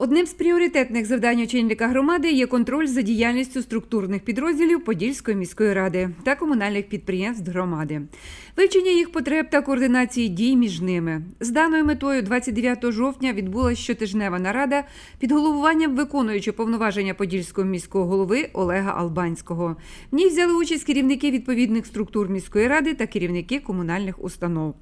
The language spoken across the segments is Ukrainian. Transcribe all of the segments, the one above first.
Одним з пріоритетних завдань очільника громади є контроль за діяльністю структурних підрозділів Подільської міської ради та комунальних підприємств громади, вивчення їх потреб та координації дій між ними. З даною метою 29 жовтня відбулася щотижнева нарада під головуванням виконуючого повноваження Подільського міського голови Олега Албанського. В ній взяли участь керівники відповідних структур міської ради та керівники комунальних установ.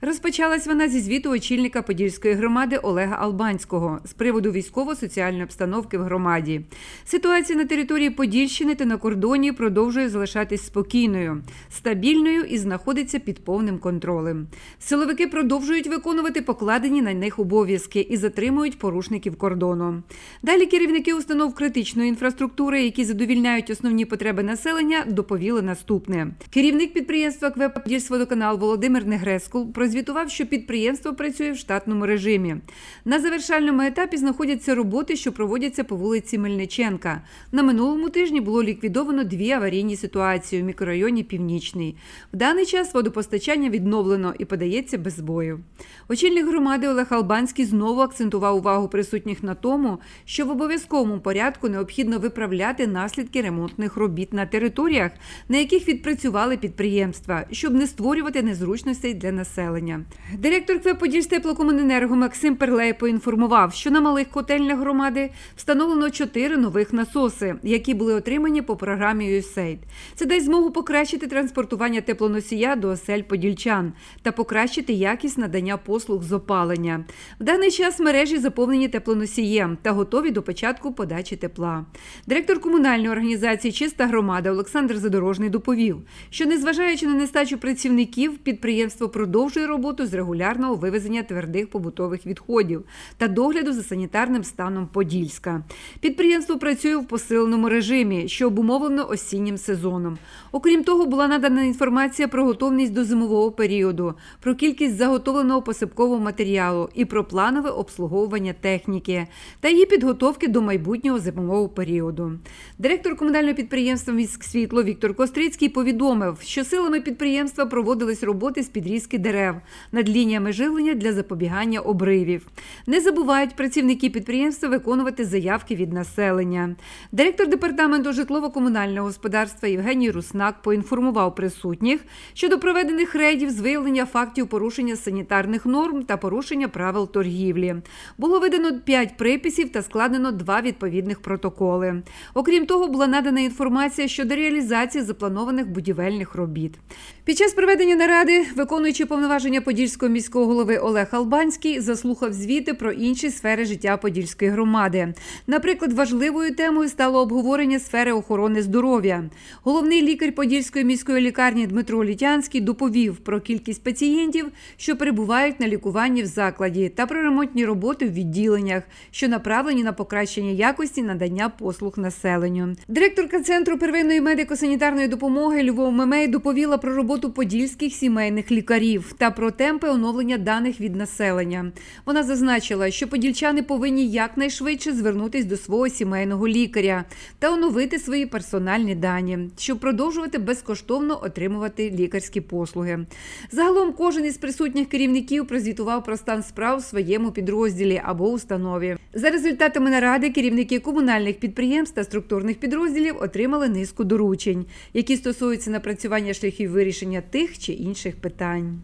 Розпочалась вона зі звіту очільника Подільської громади Олега Албанського з приводу військово-соціальної обстановки в громаді. Ситуація на території Подільщини та на кордоні продовжує залишатись спокійною, стабільною і знаходиться під повним контролем. Силовики продовжують виконувати покладені на них обов'язки і затримують порушників кордону. Далі керівники установ критичної інфраструктури, які задовільняють основні потреби населення, доповіли наступне. Керівник підприємства КВЕП «Подільськводоканал» Володимир Негрескул прозвітував, що підприємство працює в штатному режимі. На завершальному етапі знаходяться роботи, що проводяться по вулиці Мельниченка. На минулому тижні було ліквідовано дві аварійні ситуації у мікрорайоні Північний. В даний час водопостачання відновлено і подається без збоїв. Очільник громади Олег Албанський знову акцентував увагу присутніх на тому, що в обов'язковому порядку необхідно виправляти наслідки ремонтних робіт на територіях, на яких відпрацювали підприємства, щоб не створювати незручностей для населення. Директор КВЕ «Подільстеплокомуненерго» Максим Перлей поінформував, що на малих котельнях громади встановлено чотири нових насоси, які були отримані по програмі USAID. Це дасть змогу покращити транспортування теплоносія до осель подільчан та покращити якість надання послуг з опалення. В даний час мережі заповнені теплоносієм та готові до початку подачі тепла. Директор комунальної організації Чиста громада Олександр Задорожний доповів, що незважаючи на нестачу працівників, підприємство продовжує роботу з регулярного вивезення твердих побутових відходів та догляду за санітарним станом Подільська. Підприємство працює в посиленому режимі, що обумовлено осіннім сезоном. Окрім того, була надана інформація про готовність до зимового періоду, про кількість заготовленого посипкового матеріалу і про планове обслуговування техніки та її підготовки до майбутнього зимового періоду. Директор комунального підприємства «Міськсвітло» Віктор Кострицький повідомив, що силами підприємства проводились роботи з підрізки дерев над лініями живлення для запобігання обривів. Не забувають працівники підприємства виконувати заявки від населення. Директор департаменту житлово-комунального господарства Євгеній Руснак поінформував присутніх щодо проведених рейдів з виявлення фактів порушення санітарних норм та порушення правил торгівлі. Було видано 5 приписів та складено два відповідних протоколи. Окрім того, була надана інформація щодо реалізації запланованих будівельних робіт. Під час проведення наради, виконуючи повноваження Подільського міського голови Олег Албанський, заслухав звіти про інші сфери життя Подільської громади. Наприклад, важливою темою стало обговорення сфери охорони здоров'я. Головний лікар Подільської міської лікарні Дмитро Літянський доповів про кількість пацієнтів, що перебувають на лікуванні в закладі, та про ремонтні роботи в відділеннях, що направлені на покращення якості надання послуг населенню. Директорка центру первинної медико-санітарної допомоги Любов Мемей доповіла про роботу подільських сімейних лікарів та про темпи оновлення даних від населення. Вона зазначила, що подільчани повинні якнайшвидше звернутись до свого сімейного лікаря та оновити свої персональні дані, щоб продовжувати безкоштовно отримувати лікарські послуги. Загалом кожен із присутніх керівників прозвітував про стан справ в своєму підрозділі або установі. За результатами наради керівники комунальних підприємств та структурних підрозділів отримали низку доручень, які стосуються напрацювання шляхів вирішення тих чи інших питань.